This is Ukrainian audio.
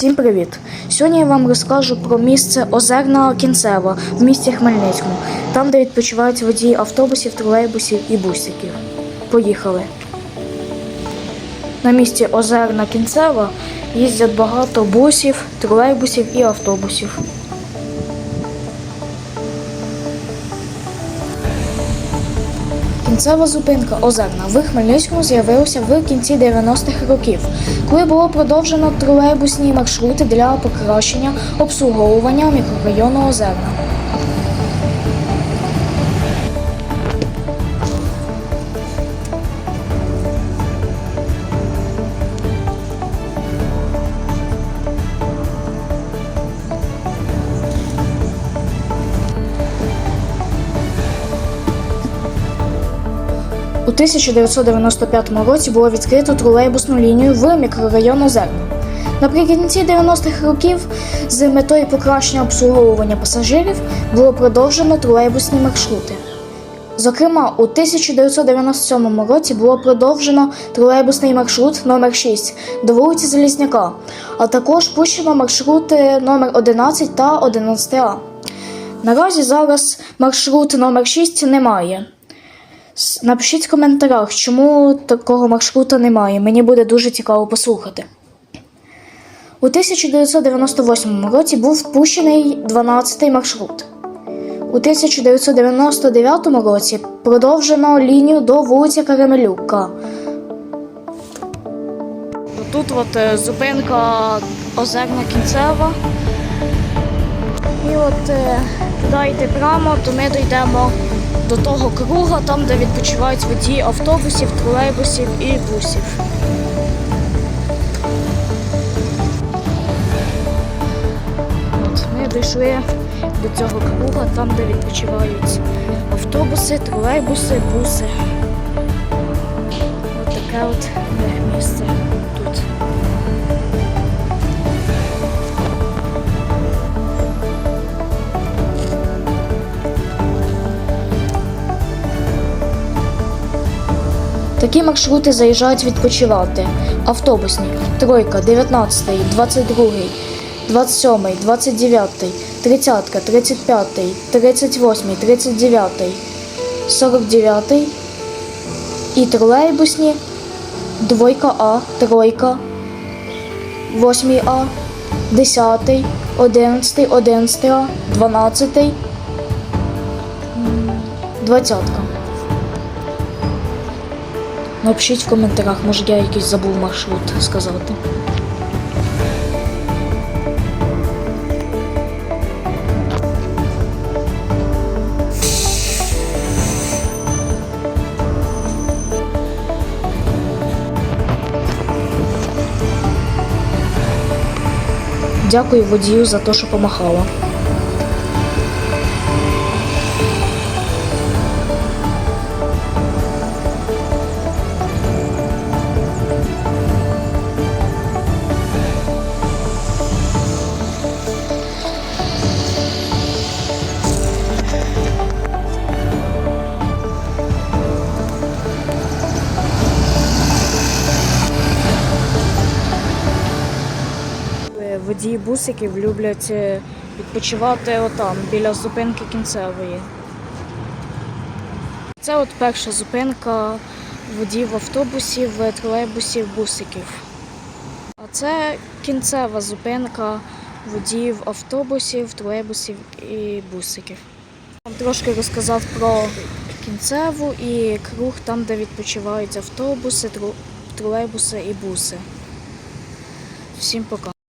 Всім привіт! Сьогодні я вам розкажу про місце Озерна Кінцева в місті Хмельницькому, там, де відпочивають водії автобусів, тролейбусів і бусиків. Поїхали. На місці Озерна Кінцева їздять багато бусів, тролейбусів і автобусів. Кінцева зупинка Озерна в Хмельницькому з'явилася в кінці 90-х років, коли було продовжено тролейбусні маршрути для покращення обслуговування мікрорайону Озерна. 1995 році було відкрито тролейбусну лінію в мікрорайон Озерна. Наприкінці 90-х років з метою покращення обслуговування пасажирів було продовжено тролейбусні маршрути. Зокрема, у 1997 році було продовжено тролейбусний маршрут номер 6 до вулиці Залізняка, а також пущено маршрути номер 11 та 11А. Наразі зараз маршрут номер 6 немає. Напишіть в коментарях, чому такого маршрута немає. Мені буде дуже цікаво послухати. У 1998 році був впущений 12-й маршрут. У 1999 році продовжено лінію до вулиці Карамелюка. Тут от е, зупинка Озерна Кінцева. І от е, туди йти прямо, то ми дійдемо до того круга, там, де відпочивають водії автобусів, тролейбусів і бусів. От, ми дійшли до цього круга, там, де відпочивають автобуси, тролейбуси, буси. От таке от місце тут. Такі маршрути заїжджають відпочивати. Автобусні, тройка, 19, 22, 27, 29, 30, 35, 38, 39, 49 і тролейбусні, двойка А, тройка, 8 А, 10, 11, 11 А, 12, 20. Напишіть в коментарях, може я якийсь забув маршрут сказати. Дякую водію за те, що помахала. Водії бусиків люблять е, відпочивати отам, біля зупинки кінцевої. Це от перша зупинка водіїв автобусів, е, тролейбусів, бусиків. А це кінцева зупинка водіїв автобусів, тролейбусів і бусиків. Вам трошки розказав про кінцеву і круг там, де відпочивають автобуси, тролейбуси і буси. Всім пока.